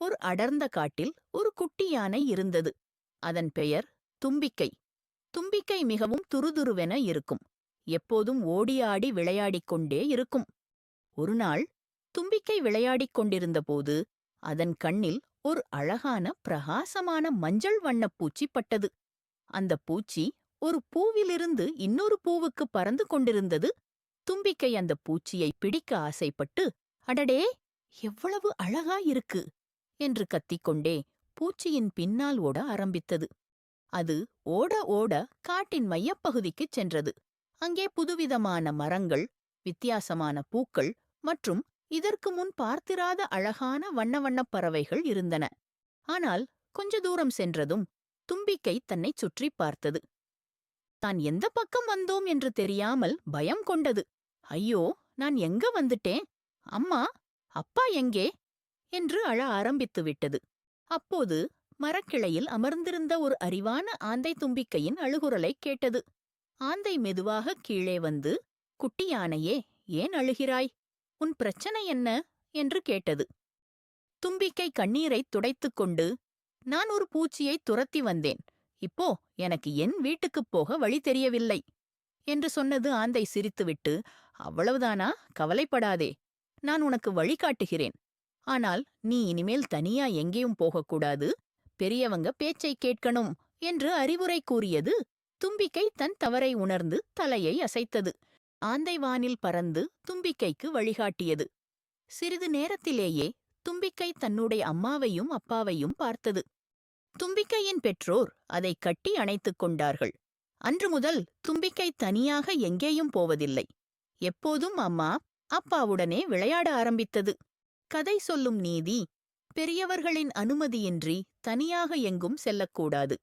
ஒரு அடர்ந்த காட்டில் ஒரு குட்டி யானை இருந்தது. அதன் பெயர் தும்பிக்கை. தும்பிக்கை மிகவும் துருதுருவென இருக்கும். எப்போதும் ஓடியாடி விளையாடிக் கொண்டே இருக்கும் ஒருநாள் தும்பிக்கை விளையாடிக் கொண்டிருந்தபோது அதன் கண்ணில் ஒரு அழகான பிரகாசமான மஞ்சள் வண்ணப் பூச்சி பட்டது. அந்த பூச்சி ஒரு பூவிலிருந்து இன்னொரு பூவுக்கு பறந்து கொண்டிருந்தது. தும்பிக்கை அந்த பூச்சியை பிடிக்க ஆசைப்பட்டு அடடே! எவ்வளவு அழகா இருக்கு! என்று கத்திக்கொண்டே பூச்சியின் பின்னால் ஓட ஆரம்பித்தது. அது ஓட ஓட காட்டின் மையப்பகுதிக்குச் சென்றது. அங்கே புதுவிதமான மரங்கள் வித்தியாசமான பூக்கள் மற்றும் இதற்கு முன் பார்த்திராத அழகான வண்ண வண்ணப் பறவைகள் இருந்தன. ஆனால் கொஞ்ச தூரம் சென்றதும் தும்பிக்கை தன்னைச் சுற்றிப் பார்த்தது. தான் எந்த பக்கம் வந்தோம் என்று தெரியாமல் பயம் கொண்டது. ஐயோ நான் எங்க வந்துட்டேன்? அம்மா அப்பா எங்கே? என்று அழ ஆரம்பித்து விட்டது. அப்போது மரக்கிளையில் அமர்ந்திருந்த ஒரு அறிவான ஆந்தை தும்பிக்கையின் அழுகுரலைக் கேட்டது. ஆந்தை மெதுவாக கீழே வந்து குட்டி யானையே ஏன் அழுகிறாய்? உன் பிரச்சனை என்ன? என்று கேட்டது. தும்பிக்கை கண்ணீரைத் துடைத்துக் கொண்டு நான் ஒரு பூச்சியை துரத்தி வந்தேன். இப்போ எனக்கு என் வீட்டுக்குப் போக வழி தெரியவில்லை. என்று சொன்னது ஆந்தை சிரித்துவிட்டு அவ்வளவுதானா? கவலைப்படாதே. நான் உனக்கு வழிகாட்டுகிறேன் ஆனால் நீ இனிமேல் தனியா எங்கேயும் போகக்கூடாது. பெரியவங்க பேச்சைக் கேட்கணும் என்று அறிவுரை கூறியது தும்பிக்கை தன் தவறை உணர்ந்து தலையை அசைத்தது. ஆந்தை வானில் பறந்து தும்பிக்கைக்கு வழிகாட்டியது. சிறிது நேரத்திலேயே தும்பிக்கை தன்னுடைய அம்மாவையும் அப்பாவையும் பார்த்தது. தும்பிக்கையின் பெற்றோர் அதை கட்டி அணைத்துக் கொண்டார்கள். அன்று முதல் தும்பிக்கை தனியாக எங்கேயும் போவதில்லை. எப்போதும் அம்மா அப்பாவுடனே விளையாட ஆரம்பித்தது. கதை சொல்லும் நீதி பெரியவர்களின் அனுமதியின்றி தனியாக எங்கும் செல்லக்கூடாது.